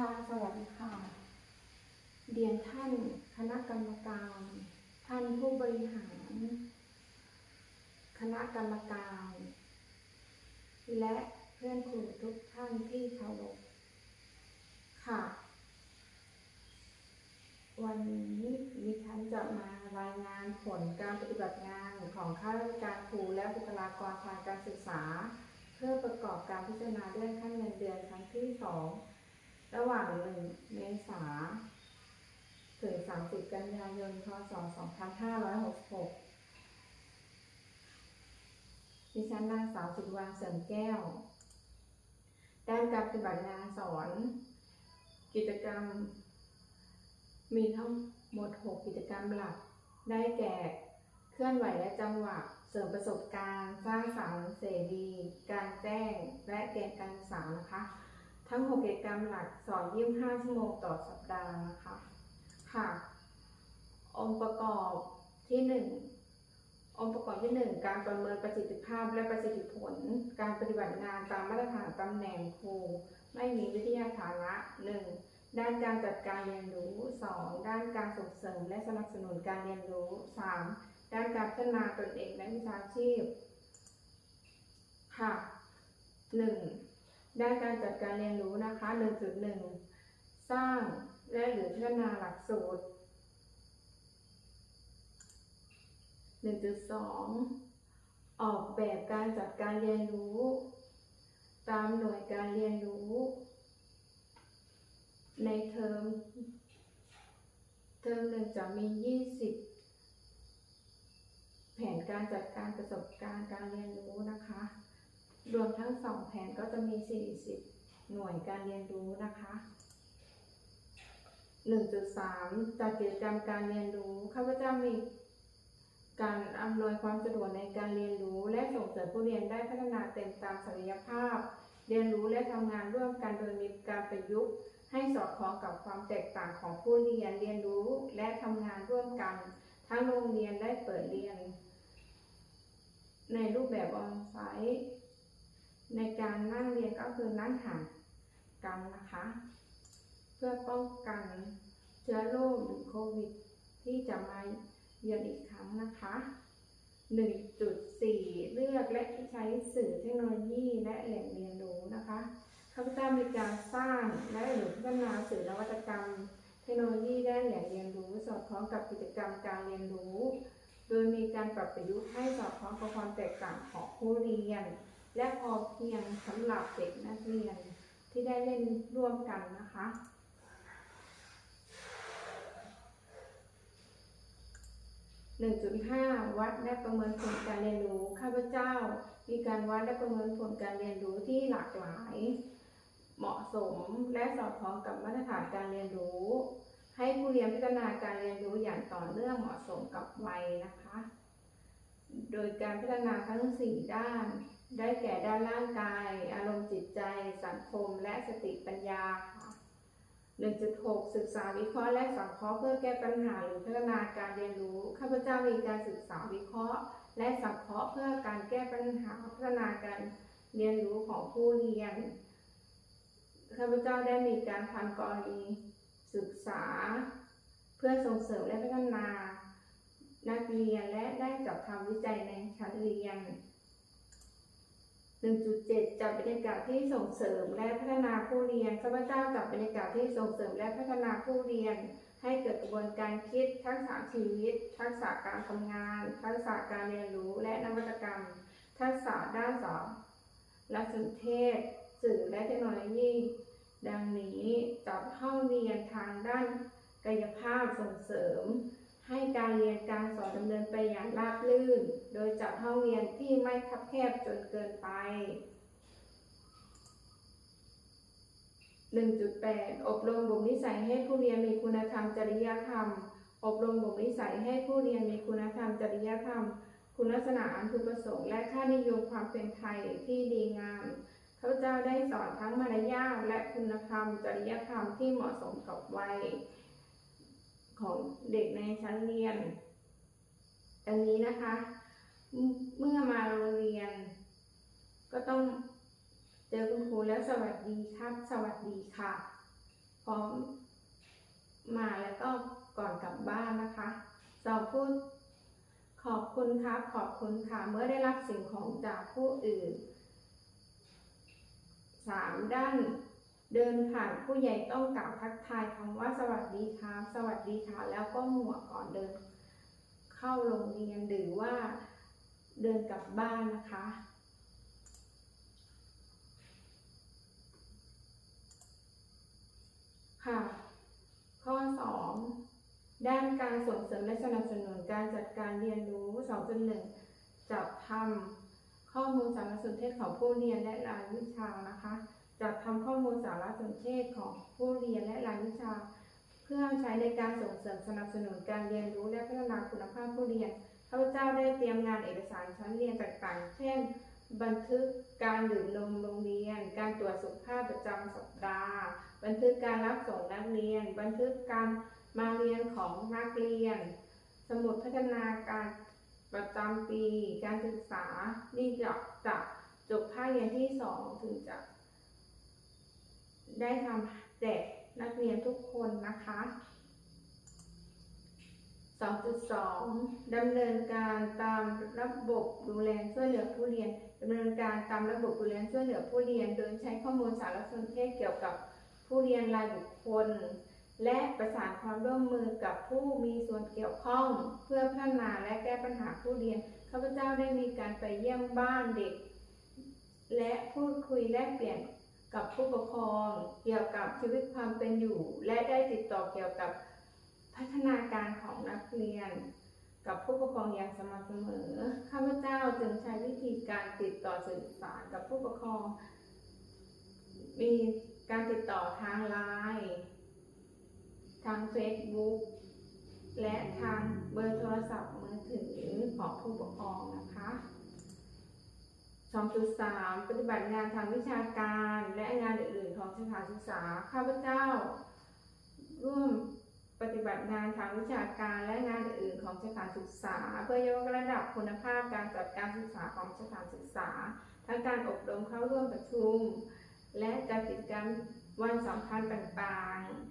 ค่ะ สวัสดีค่ะเรียนท่านคณะกรรมการ ท่านผู้บริหาร คณะกรรมการ และเพื่อนครูทุกท่านที่เคารพค่ะ วันนี้ดิฉันจะมารายงานผลการปฏิบัติงานของข้าราชการครูและบุคลากรทางการศึกษา เพื่อประกอบการพิจารณาเลื่อนขั้นเงินเดือนครั้งที่สอง ระหว่าง1เมษาถึง 30 กันยายน พศ 2566 ดิฉันนางสาวสุดวรรณเสริมแก้วด้การปฏิบัติงานสอน กิจกรรม มีทั้งหมด 6 กิจกรรมหลัก ได้แก่ เคลื่อนไหวและจังหวะ เสริมประสบการณ์ สร้างสรรค์เสรี การแจ้ง และเกณฑ์การศึกษานะคะ ทั้ง 6 กิจกรรมหลักสอน25 ชั่วโมงต่อสัปดาห์นะคะค่ะ องค์ประกอบที่ 1 องค์ประกอบที่ 1 การประเมินประสิทธิภาพและประสิทธิผล การปฏิบัติงานตามมาตรฐานตำแหน่งครู ไม่มีวิทยาฐานะ 1. ด้านการจัดการเรียนรู้ 2. ด้านการส่งเสริมและสนับสนุนการเรียนรู้ 3. ด้านการพัฒนาตนเองและวิชาชีพ ค่ะ 1. ด้านการจัดการเรียนรู้นะคะ 1.1 สร้างและหรือพัฒนาหลักสูตร 1.2 ออกแบบการจัดการเรียนรู้ ตามหน่วยการเรียนรู้ ในเทอม เทอมหนึ่งจะมี 20 แผนการจัดการประสบการณ์การเรียนรู้นะคะ รวมทั้งสองแผนก็จะมี 40 หน่วยการเรียนรู้นะคะ 1.3 จัดกิจกรรมการเรียนรู้ข้าพเจ้ามีการอำนวยความสะดวกในการเรียนรู้ และส่งเสริมผู้เรียนได้พัฒนาเต็มตามศักยภาพ เรียนรู้และทำงานร่วมกันโดยมีการประยุกต์ ให้สอดคล้องกับความแตกต่างของผู้เรียนเรียนรู้และทำงานร่วมกัน ทั้งโรงเรียนได้เปิดเรียน ในรูปแบบออนไซต์ ในการนั่งเรียนก็คือนั่งห่างกันนะคะ เพื่อป้องกันเชื้อโรคหรือโควิด ที่จะมาเยือนอีกครั้งนะคะ 1.4 เลือกและใช้สื่อเทคโนโลยีและแหล่งเรียนรู้นะคะข้าพเจ้ามีการสร้างและหรือพัฒนาสื่อนวัตกรรม เทคโนโลยีและแหล่งเรียนรู้สอดคล้องกับกิจกรรมการเรียนรู้ โดยมีการปรับประยุกต์ให้สอดคล้องกับความแตกต่างของผู้เรียน และพอเพียงสำหรับเด็กนักเรียนที่ได้เล่นร่วมกันนะคะ 1.5 วัดและประเมินผลการเรียนรู้ ข้าพเจ้า มีการวัดและประเมินผลการเรียนรู้ที่หลากหลาย เหมาะสมและสอดคล้องกับมาตรฐานการเรียนรู้ ให้ผู้เรียนพัฒนาการเรียนรู้อย่างต่อเนื่องเหมาะสมกับวัยนะคะ โดยการพัฒนาทั้ง 4 ด้าน ได้แก่ด้านร่างกาย อารมณ์จิตใจ สังคม และสติปัญญาค่ะ 1.6 ศึกษาวิเคราะห์และสังเคราะห์เพื่อแก้ปัญหาหรือพัฒนาการเรียนรู้ ข้าพเจ้ามีการศึกษาวิเคราะห์ และสังเคราะห์เพื่อการแก้ปัญหาพัฒนาการเรียนรู้ของผู้เรียน ข้าพเจ้าได้มีการทำกรณีศึกษา เพื่อส่งเสริมและพัฒนา นักเรียนและได้จัดทำวิจัยในชั้นเรียน 1.7 จัดบรรยากาศที่ส่งเสริมและพัฒนาผู้เรียนข้าพเจ้าจัดบรรยากาศที่ส่งเสริมและพัฒนาผู้เรียน ให้เกิดกระบวนการคิด ทักษะชีวิต ทักษะการทำงาน ทักษะการเรียนรู้และนวัตกรรม ทักษะด้านสารและสนเทศ สื่อและเทคโนโลยี ดังนี้จัดห้องเรียนทางด้านกายภาพส่งเสริม ให้การเรียนการสอนดำเนินไปอย่างราบรื่น โดยจัดห้องเรียนที่ไม่คับแคบจนเกินไป 1.8 อบรมบ่มนิสัยให้ผู้เรียนมีคุณธรรมจริยธรรม อบรมบ่มนิสัยให้ผู้เรียนมีคุณธรรมจริยธรรม คุณลักษณะอันพึงประสงค์และค่านิยมความเป็นไทยที่ดีงามข้าพเจ้าได้สอนทั้งมารยาทและคุณธรรมจริยธรรมที่เหมาะสมกับวัย ของเด็กในชั้นเรียนดังนี้นะคะ เมื่อมาโรงเรียน ก็ต้องเจอคุณครูแล้วสวัสดีครับ สวัสดีค่ะ พร้อมมาแล้วก็ก่อนกลับบ้านนะคะสองพูดขอบคุณครับ ขอบคุณค่ะ เมื่อได้รับสิ่งของจากผู้อื่นสามด้าน เดินผ่านผู้ใหญ่ต้องกล่าวทักทายคำว่าสวัสดีครับสวัสดีค่ะแล้วก็หมวกก่อนเดิน เข้าโรงเรียนหรือว่าเดินกลับบ้านนะคะ ค่ะ ข้อ 2 ด้านการส่งเสริมและสนับสนุนการจัดการเรียนรู้ 2.1 จัดทำข้อมูลสารสนเทศของผู้เรียนและรายวิชานะคะ จัดทำข้อมูลสารสนเทศของผู้เรียนและรายวิชา เพื่อใช้ในการส่งเสริมสนับสนุนการเรียนรู้และพัฒนาคุณภาพผู้เรียนข้าพเจ้าได้เตรียมงานเอกสารชั้นเรียนต่างๆ เช่น บันทึกการดื่มนมโรงเรียน การตรวจสุขภาพประจำสัปดาห์ บันทึกการรับส่งนักเรียน บันทึกการมาเรียนของนักเรียน สมุดพัฒนาการประจำปี การศึกษานี่จะจะจบภาคเรียนที่สองถึงจะ ได้ทำแจกนักเรียนทุกคนนะคะ 2.2ดำเนินการตามระบบดูแลช่วยเหลือผู้เรียนดำเนินการตามระบบดูแลช่วยเหลือผู้เรียน โดยใช้ข้อมูลสารสนเทศเกี่ยวกับผู้เรียนรายบุคคล และประสานความร่วมมือกับผู้มีส่วนเกี่ยวข้อง เพื่อพัฒนาและแก้ปัญหาผู้เรียนข้าพเจ้าได้มีการไปเยี่ยมบ้านเด็ก และพูดคุยแลกเปลี่ยน กับผู้ปกครองเกี่ยวกับชีวิตความเป็นอยู่ และได้ติดต่อเกี่ยวกับพัฒนาการของนักเรียน กับผู้ปกครองอย่างสม่ำเสมอ ข้าพเจ้าจึงใช้วิธีการติดต่อสื่อสารกับผู้ปกครอง มีการติดต่อทางไลน์ทางเฟซบุ๊กและทางเบอร์โทรศัพท์มือถือของผู้ปกครองนะคะ 2.3 ปฏิบัติงานทางวิชาการและงานอื่นๆของสถานศึกษา ข้าพเจ้า ร่วมปฏิบัติงานทางวิชาการและงานอื่นๆของสถานศึกษา เพื่อยกระดับคุณภาพการจัดการศึกษาของสถานศึกษา ทั้งการอบรมเข้าร่วมประชุม และจัดกิจกรรมวันสำคัญต่างๆ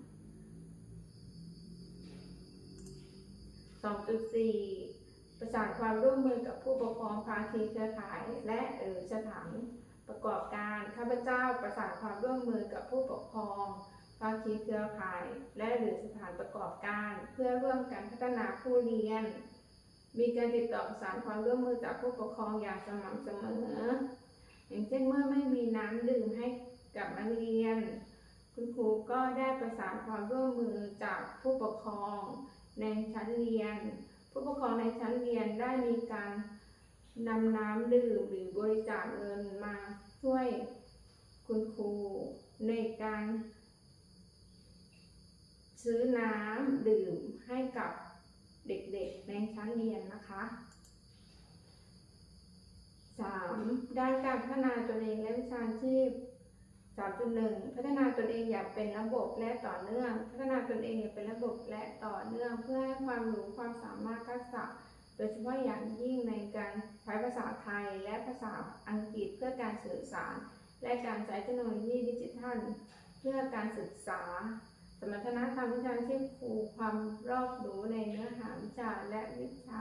2.4 ประสานความร่วมมือกับผู้ปกครองภาคีเครือข่าย และเออสถานประกอบการข้าพเจ้าประสานความร่วมมือกับผู้ปกครองภาคีเครือข่าย และหรือสถานประกอบการ เพื่อร่วมกันพัฒนาผู้เรียน มีการติดต่อประสานความร่วมมือจากผู้ปกครองอย่างสม่ำเสมอ อย่างเช่นเมื่อไม่มีน้ำดื่มให้กับนักเรียน คุณครูก็ได้ประสานความร่วมมือจากผู้ปกครองในชั้นเรียน ผู้ปกครองในชั้นเรียนได้มีการนำน้ำดื่มหรือบริจาคเงินมาช่วยคุณครูในการซื้อน้ำดื่มให้กับเด็กๆในชั้นเรียนนะคะ 3. ด้านการพัฒนาตนเองและวิชาชีพ 3.1 พัฒนาตนเองอย่างเป็นระบบและต่อเนื่อง พัฒนาตนเองอย่างเป็นระบบและต่อเนื่อง เพื่อให้ความรู้ความสามารถทักษะ โดยเฉพาะอย่างยิ่งในการใช้ภาษาไทยและภาษาอังกฤษเพื่อการสื่อสาร และการใช้เทคโนโลยีดิจิทัล เพื่อการศึกษา สมรรถนะทางวิชาชีพครูความรอบรู้ในเนื้อหาวิชาและวิชา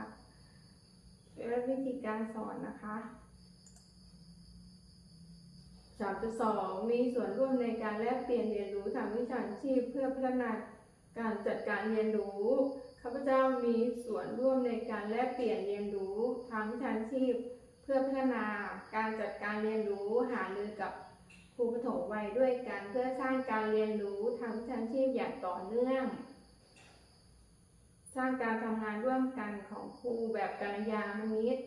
และวิธีการสอนนะคะ 3.2 มีส่วนร่วมในการแลกเปลี่ยนเรียนรู้ทางวิชาชีพ เพื่อพัฒนาการจัดการเรียนรู้ ข้าพเจ้ามีส่วนร่วมในการแลกเปลี่ยนเรียนรู้ทางวิชาชีพ เพื่อพัฒนาการจัดการเรียนรู้หารือกับครูปฐมวัยด้วยกันเพื่อสร้างการเรียนรู้ทางวิชาชีพอย่างต่อเนื่อง สร้างการทำงานร่วมกันของครูแบบกัลยาณมิตร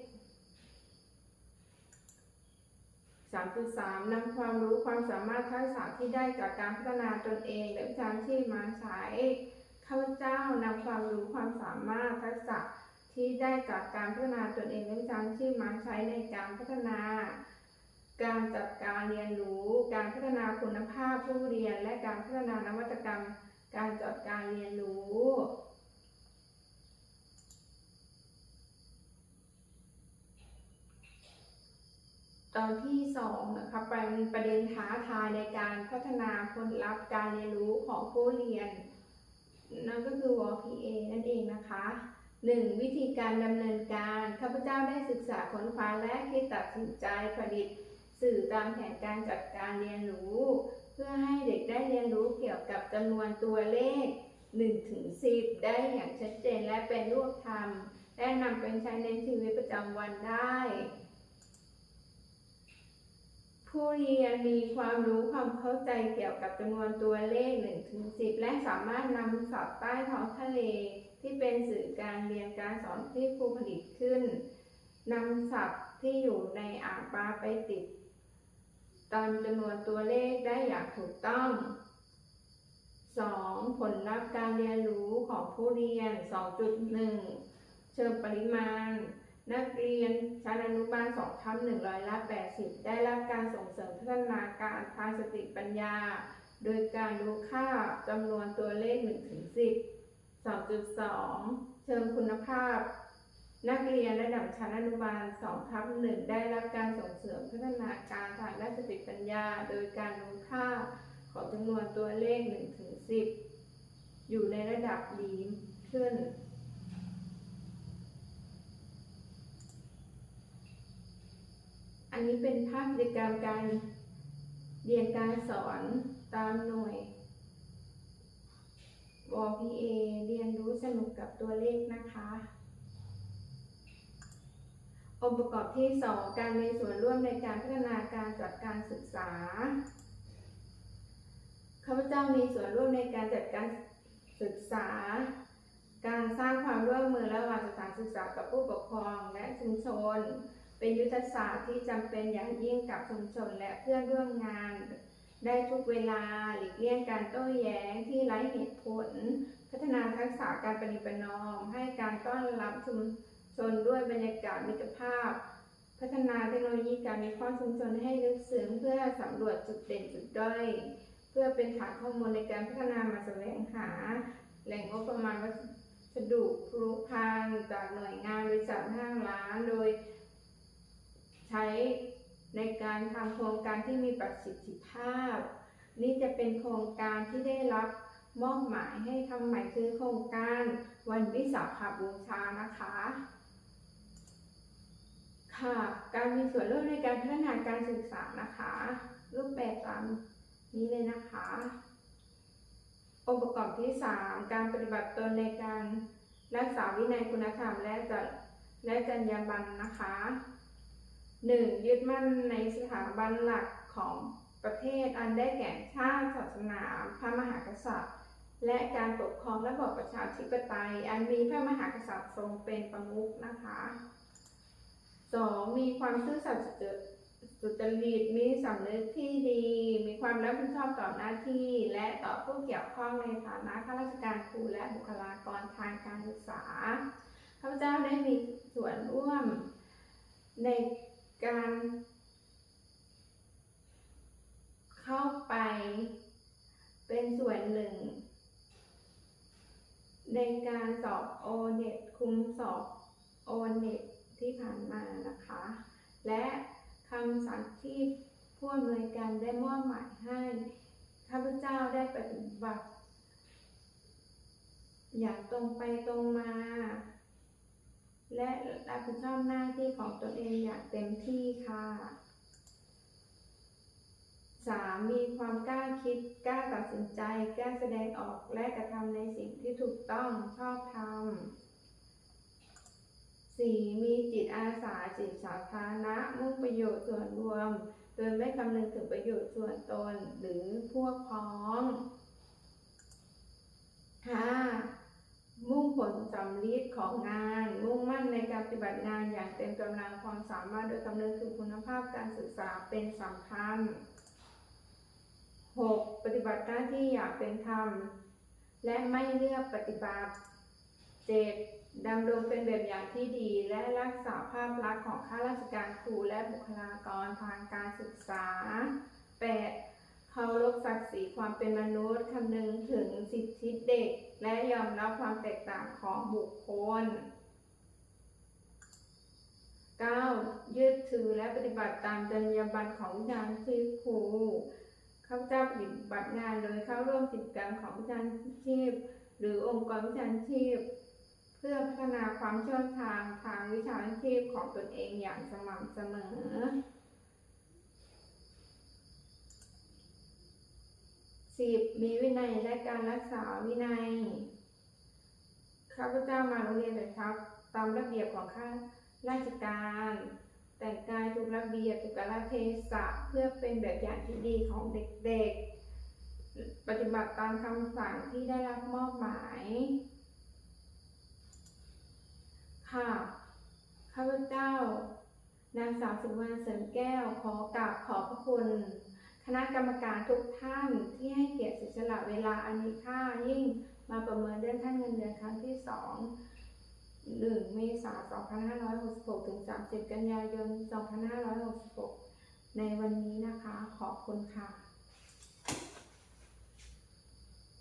3.3นำความรู้ความสามารถทักษะที่ได้จากการพัฒนาตนเองและวิชาชีพมาใช้ข้าพเจ้านำความรู้ความสามารถทักษะที่ได้จากการพัฒนาตนเองและวิชาชีพมาใช้ในการพัฒนา การจัดการเรียนรู้ การพัฒนาคุณภาพผู้เรียน และการพัฒนานวัตกรรม การจัดการเรียนรู้ ตอนที่สองนะคะเป็นประเด็นท้าทายในการพัฒนาผลลัพธ์การเรียนรู้ของผู้เรียน นั่นก็คือ WPA นั่นเองนะคะหนึ่งวิธีการดำเนินการข้าพเจ้าได้ศึกษาค้นคว้าและคิดตัดสินใจผลิต สื่อตามแผนการจัดการเรียนรู้ เพื่อให้เด็กได้เรียนรู้เกี่ยวกับจำนวนตัวเลข1ถึง10 ได้อย่างชัดเจนและเป็นรูปธรรมและนำไปใช้ในชีวิตประจำวันได้ ผู้เรียนมีความรู้ความเข้าใจเกี่ยวกับจำนวนตัวเลข1ถึง10 และสามารถนำศัพท์ใต้ท้องทะเล ที่เป็นสื่อการเรียนการสอนที่ครูผลิตขึ้นนำศัพท์ที่อยู่ในอ่างปลาไปติด ตามจำนวนตัวเลขได้อย่างถูกต้อง 2. ผลลัพธ์การเรียนรู้ของผู้เรียน 2.1 เชิงปริมาณ นักเรียนชั้นอนุบาล2ทับ100ละ80ได้รับการส่งเสริมพัฒนาการทางสติปัญญา โดยการรู้ค่าจำนวนตัวเลข1ถึง10 2.2เชิงคุณภาพ นักเรียนระดับชั้นอนุบาล2ทับ1ได้รับการส่งเสริมพัฒนาการทางด้านสติปัญญา โดยการรู้ค่าของจำนวนตัวเลข1ถึง10อยู่ในระดับดีขึ้น อันนี้เป็นภาพกิจกรรมการเรียนการสอนตามหน่วย WPA เรียนรู้สนุกกับตัวเลขนะคะ องค์ประกอบที่ 2 การมีส่วนร่วมในการพัฒนาการจัดการศึกษา ข้าพเจ้ามีส่วนร่วมในการจัดการศึกษา การสร้างความร่วมมือระหว่างสถานศึกษากับผู้ปกครองและชุมชน เป็นยุทธศาสตร์ที่จำเป็นอย่างยิ่งกับชุมชนและเพื่อนร่วมงาน ได้ทุกเวลาหลีกเลี่ยงการโต้แย้งที่ไร้เหตุผล พัฒนาทักษะการปฏิบัตินอม ให้การต้อนรับชุมชนด้วยบรรยากาศมิตรภาพ พัฒนาเทคโนโลยีการวิเคราะห์ชุมชนให้ลึกซึ้งเพื่อสำรวจจุดเด่นจุดด้อยเพื่อเป็นฐานข้อมูลในการพัฒนามาแสวงหา แหล่งงบประมาณวัสดุพลุพังจากหน่วยงานบริษัทห้างร้านโดย ใช้ในการทำโครงการที่มีประสิทธิภาพ นี่จะเป็นโครงการที่ได้รับมอบหมายให้ทำใหม่คือโครงการวันวิสาขบูชานะคะค่ะการมีส่วนร่วมในการพัฒนาการศึกษานะคะ รูปแบบตามนี้เลยนะคะ องค์ประกอบที่ 3 การปฏิบัติตนในการรักษาวินัยคุณธรรมและจะและจรรยาบรรณนะคะ 1. ยึดมั่นในสถาบันหลักของประเทศอันได้แก่ชาติศาสนา พระมหากษัตริย์ และการปกครองระบอบประชาธิปไตย อันมีพระมหากษัตริย์ทรงเป็นประมุขนะคะ 2. มีความซื่อสัตย์สุจริตมีสำนึกที่ดี มีความรับผิดชอบต่อหน้าที่ และต่อผู้เกี่ยวข้องในฐานะข้าราชการครูและบุคลากรทางการศึกษาข้าพเจ้าได้มีส่วนร่วมใน การเข้าไปเป็นส่วนหนึ่ง ในการสอบโอเน็ตคุมสอบโอเน็ตที่ผ่านมานะคะ และคำสั่งที่ผู้อำนวยการได้มอบหมายให้ข้าพเจ้าได้ปฏิบัติ อย่างตรงไปตรงมา และรับผิดชอบหน้าที่ของตนเองอย่างเต็มที่ค่ะ 3. มีความกล้าคิด กล้าตัดสินใจ กล้าแสดงออก และกระทำในสิ่งที่ถูกต้องชอบธรรม 4. มีจิตอาสา จิตสาธารณะ มุ่งประโยชน์ส่วนรวม โดยไม่คำนึงถึงประโยชน์ส่วนตนหรือพวกพ้อง 5. มุ่งผลสำลิดของงาน มุ่งมั่นในการปฏิบัติงานอย่างเต็มกำลังความสามารถโดยคำเนึงถึงคุณภาพการศึกษาเป็นสำคัญ 6. ปฏิบัติหน้าที่อย่างเป็นธรรม และไม่เลือกปฏิบัติ 7. ดำรงเป็นแบบอย่างที่ดี และรักษาภาพลักษณ์ของข้าราชการครูและบุคลากรทางการศึกษา 8. เคารพศักดิ์ศรีความเป็นมนุษย์คำนึงถึงสิทธิเด็ก และยอมรับความแตกต่างของบุคคล 9. ยึดถือและปฏิบัติตามจรรยาบรรณของวิชาชีพครูข้าพเจ้าปฏิบัติงานโดยเข้าร่วมกิจกรรมของวิชาชีพ หรือองค์กรวิชาชีพ เพื่อพัฒนาความเชี่ยวชาญทางวิชาชีพของตนเองอย่างสม่ำเสมอ สิบมีวินัยและการรักษาวินัย ข้าพเจ้ามาโรงเรียนเลยครับ ตามระเบียบของข้าราชการ แต่งกายถูกระเบียบถูกกาลเทศะเพื่อเป็นแบบอย่างที่ดีของเด็กๆ ปฏิบัติตามคำสั่งที่ได้รับมอบหมาย ค่ะ ข้าพเจ้านางสาวสุวรรณเสริมแก้วขอกราบขอบพระคุณ คณะกรรมการทุกท่านที่ให้เกียรติเสียสละเวลาอันมีค่ายิ่งมาประเมินเรื่องท่านเงินเดือนครั้งที่สองหนึ่งเมษายน 2566 ถึง 30 กันยายน 2566 ในวันนี้นะคะ ขอบคุณค่ะ